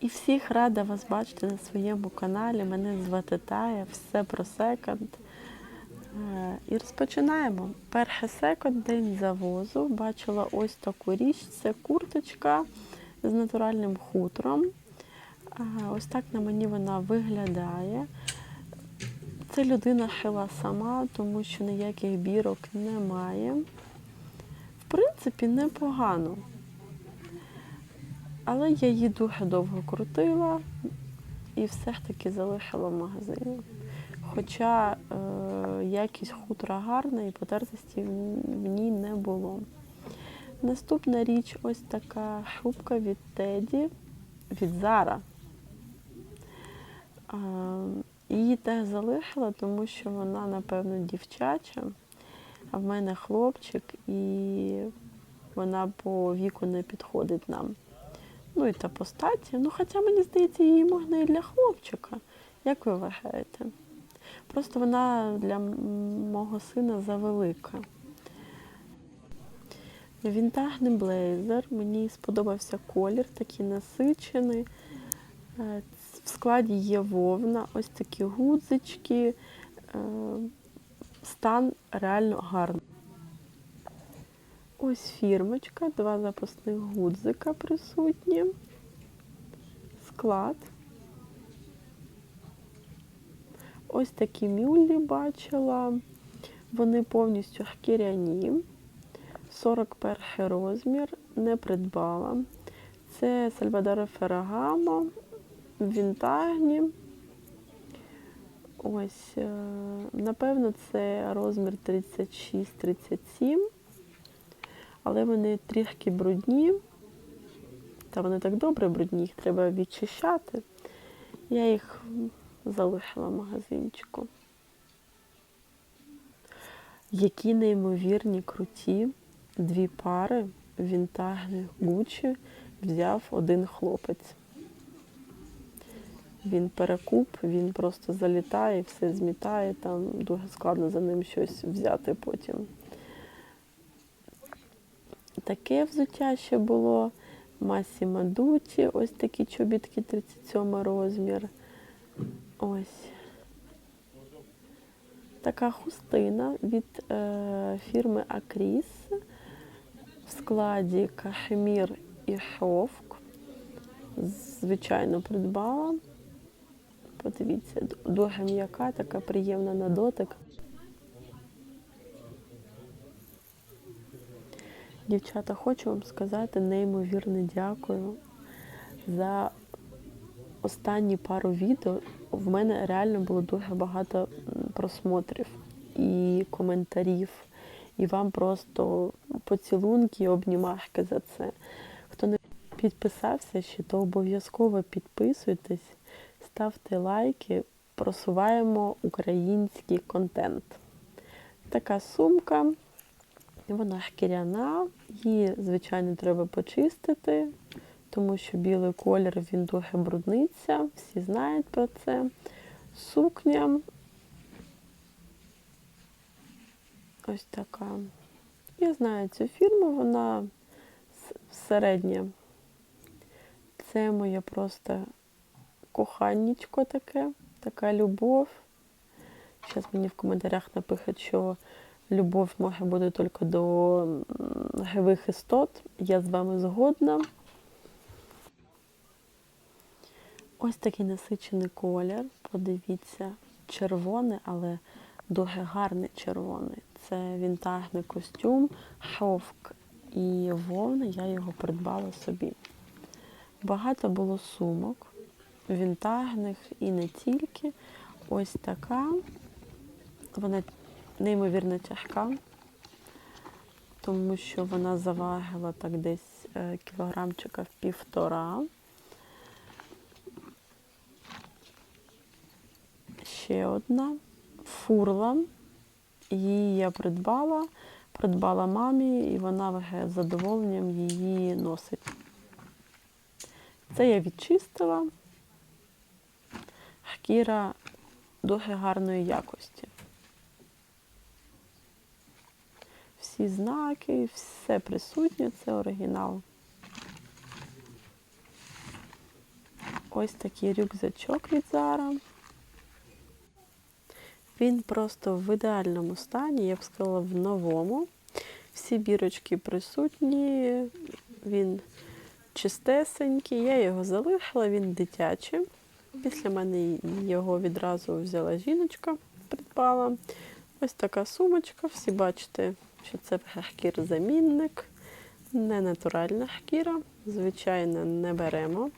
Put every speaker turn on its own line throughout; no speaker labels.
І всіх рада вас бачити на своєму каналі. Мене звати Тая, все про секонд. Е, І розпочинаємо. Перший секонд, день завозу. Бачила ось таку річ. Це курточка з натуральним хутром. Е, Ось так на мені вона виглядає. Це людина шила сама, тому що ніяких бірок немає. В принципі, непогано. Але я її дуже довго крутила і все ж таки залишила в магазині. Хоча е, якість хутра гарна і потертості в ній не було. Наступна річ ось така шубка від Теді, від Зара. Е, її теж залишила, тому що вона, напевно, дівчача, а в мене хлопчик, і вона по віку не підходить нам. Ну і та по статі. Ну, хоча мені здається, її можна і для хлопчика. Як ви вважаєте? Просто вона для мого сина завелика. Вінтажний блейзер. Мені сподобався колір, такий насичений. Е, В складі є вовна, ось такі гудзички. Е, Стан реально гарний. Ось фірмочка, два запасних гудзика присутні. Склад. Ось такі мюллі бачила. Вони повністю шкіряні. 41 розмір, не придбала. Це Сальвадоро Феррагамо, вінтажні. Ось, е, напевно, це розмір 36-37 але вони трішки брудні. Та вони так добре брудні, їх треба відчищати. Я їх залишила в магазинчику. Які неймовірні круті дві пари вінтажних Гуччі взяв один хлопець. Він перекуп, він просто залітає, все змітає, там дуже складно за ним щось взяти потім. Таке взуття ще було. Масі Мадуті, ось такі чобітки 37 розмір. Ось. Така хустина від е, фірми Акріс в складі кашемір і шовк. Звичайно, придбала. Подивіться, дуже м'яка, така приємна на дотик. Дівчата, хочу вам сказати неймовірне дякую за останні пару відео. В мене реально було дуже багато просмотрів і коментарів. І вам просто поцілунки обнімашки за це. Хто не підписався ще, то обов'язково підписуйтесь, ставте лайки, просуваємо український контент. Така сумка. Вона шкіряна, її, звичайно, треба почистити, тому що білий колір він дуже брудниться, всі знають про це. Сукня ось така. Я знаю цю фірму, вона середня. Це моє просто коханнячко таке, така любов. Зараз мені в коментарях напишуть, що любов може бути тільки до живих істот. Я з вами згодна. Ось такий насичений колір. Подивіться, червоний, але дуже гарний червоний. Це вінтажний костюм, шовк і вовна. Я його придбала собі. Багато було сумок, вінтажних і не тільки. Ось така. Вона неймовірно тяжка, тому що вона завагила так десь е, кілограмчика в півтора. Ще одна фурла. Її я придбала, придбала мамі, і вона з задоволенням її носить. Це я відчистила. Шкіра дуже гарної якості. Всі знаки, все присутнє, це оригінал. ось такий рюкзачок від Zara. Він просто в ідеальному стані, я б сказала, в новому. Всі бірочки присутні, він чистесенький. Я його залишила, він дитячий. Після мене його відразу взяла жіночка, придбала. Ось така сумочка. Всі бачите, що це шкір-замінник, не натуральна шкіра. Звичайно, не беремо.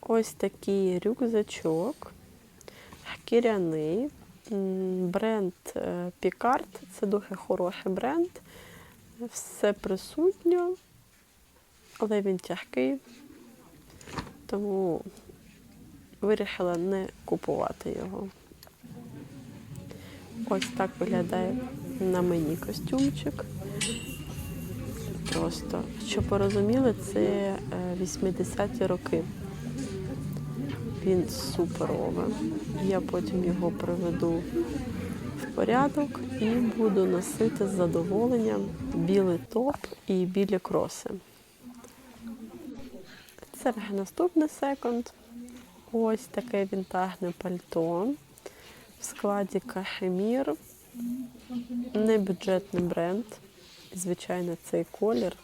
Ось такий рюкзачок, шкіряний. Бренд е, Picard, це дуже хороший бренд. Все присутньо, але він тяжкий, тому вирішила не купувати його. Ось так виглядає на мені костюмчик. Просто, щоб ви розуміли, це е, 80-ті роки. Він суперовий. Я потім його приведу в порядок і буду носити з задоволенням білий топ і білі кроси. Це наступний секонд. Ось таке вінтажне пальто в складі кашемір. Небюджетний бренд. Звичайно, цей колір.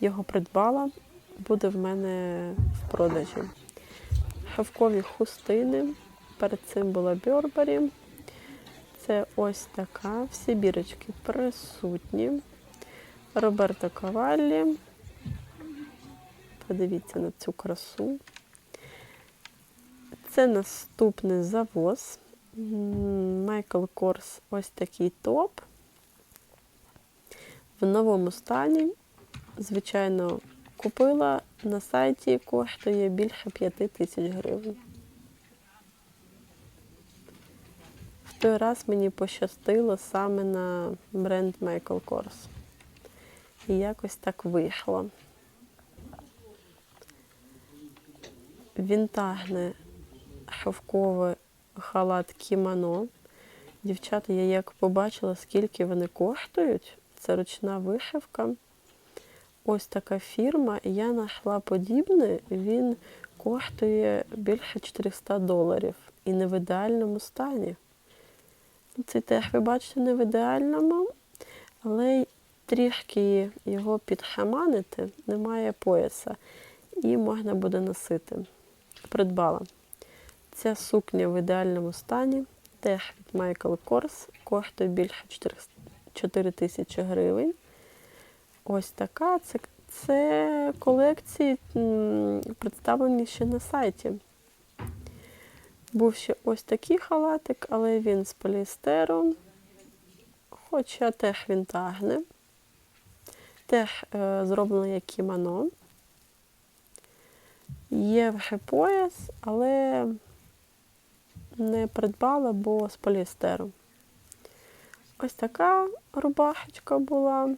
Його придбала, буде в мене в продажі. Шовкові хустини. Перед цим була Бьорбері. Це ось така. Всі бірочки присутні. Роберто Каваллі. Подивіться на цю красу. Це наступний завоз. Майкл Корс ось такий топ. В новому стані. Звичайно, купила на сайті, коштує більше 5 тисяч гривень. В той раз мені пощастило саме на бренд Michael Kors. І якось так вийшло. Вінтажне шовкове халат кімоно. Дівчата, я як побачила, скільки вони коштують. Це ручна вишивка. Ось така фірма. Я знайшла подібне, він коштує більше 400 доларів і не в ідеальному стані. Ну, Цей теж, ви бачите, не в ідеальному, але трішки його підхаманити, немає пояса, і можна буде носити. Придбала. Ця сукня в ідеальному стані, теж від Michael Kors, коштує більше 4 тисячі гривень. Ось така. Це, це колекції представлені ще на сайті. Був ще ось такий халатик, але він з поліестеру, хоча теж вінтажний. Теж е, зроблено як кімоно. Є вже пояс, але не придбала, бо з поліестеру. Ось така рубашечка була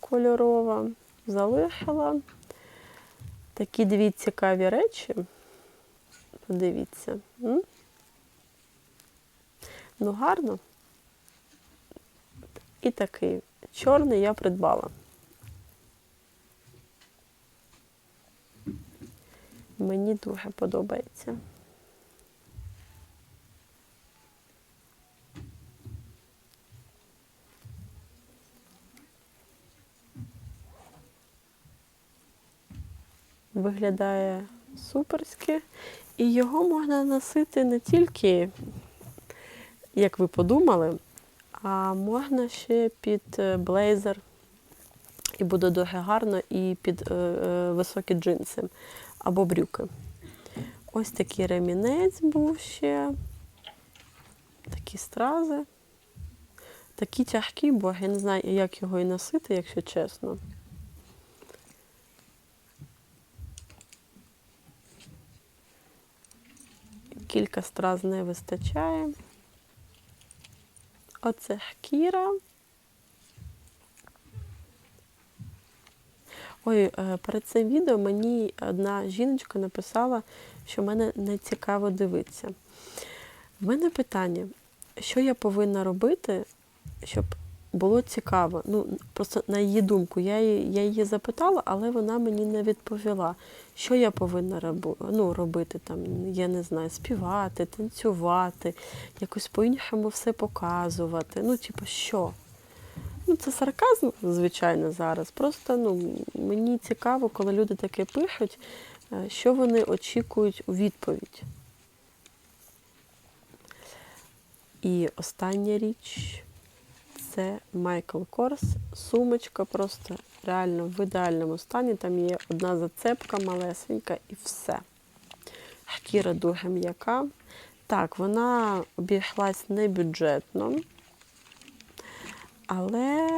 кольорова, залишила. Такі дві цікаві речі. Подивіться. Ну, гарно. І такий чорний я придбала. Мені дуже подобається. Виглядає суперськи. І його можна носити не тільки, як ви подумали, а можна ще під е, блейзер. І буде дуже гарно і під е, е, високі джинси або брюки. Ось такий ремінець був ще. Такі стрази. Такі тяжкі, бо я не знаю, як його і носити, якщо чесно. Кілька страз не вистачає. Оце шкіра. Ой, е, перед цим відео мені одна жіночка написала, що мене не цікаво дивитися. В мене питання, що я повинна робити, щоб було цікаво. Ну, просто на її думку, я її, я її запитала, але вона мені не відповіла, що я повинна робу, ну, робити там, я не знаю, співати, танцювати, якось по-іншому все показувати. Ну, типу, що? Ну, це сарказм, звичайно, зараз. Просто ну, мені цікаво, коли люди таке пишуть, е, що вони очікують у відповідь. І остання річ це Майкл Корс. Сумочка просто реально в ідеальному стані. Там є одна зацепка малесенька і все. Шкіра дуже м'яка. Так, вона обійшлась не бюджетно, але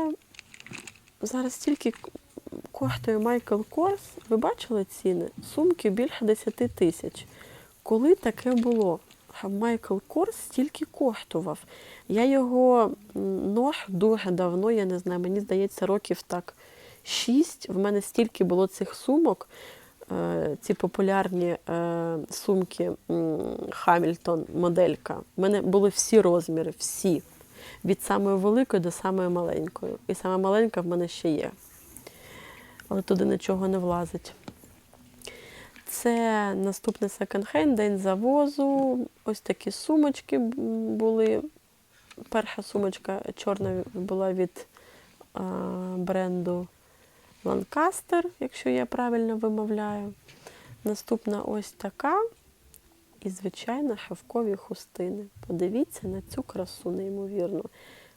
зараз тільки коштує Майкл Корс. Ви бачили ціни? Сумки більше 10 тисяч. Коли таке було? Майкл Корс стільки коштував. Я його ношу дуже давно, я не знаю, мені здається, років так 6. В мене стільки було цих сумок. Е, Ці популярні е, сумки Хамільтон, моделька. У мене були всі розміри, всі. Від самої великої до самої маленької. І сама маленька в мене ще є. Але туди нічого не влазить. Це наступний секонд-хенд, день завозу. Ось такі сумочки були. Перша сумочка чорна була від а, бренду Lancaster, якщо я правильно вимовляю. Наступна ось така. І, звичайно, шовкові хустини. Подивіться на цю красу, неймовірно.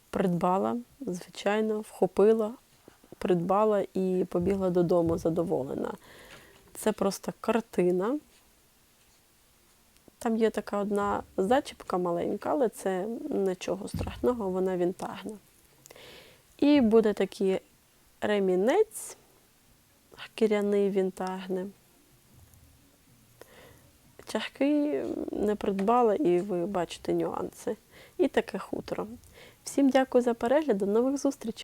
Придбала, звичайно, вхопила, придбала і побігла додому задоволена. Це просто картина. Там є така одна зачіпка маленька, але це нічого страшного, вона вінтажна. І буде такий ремінець шкіряний вінтажний. Тяжкий не придбала, і ви бачите нюанси. І таке хутро. Всім дякую за перегляд, до нових зустрічей!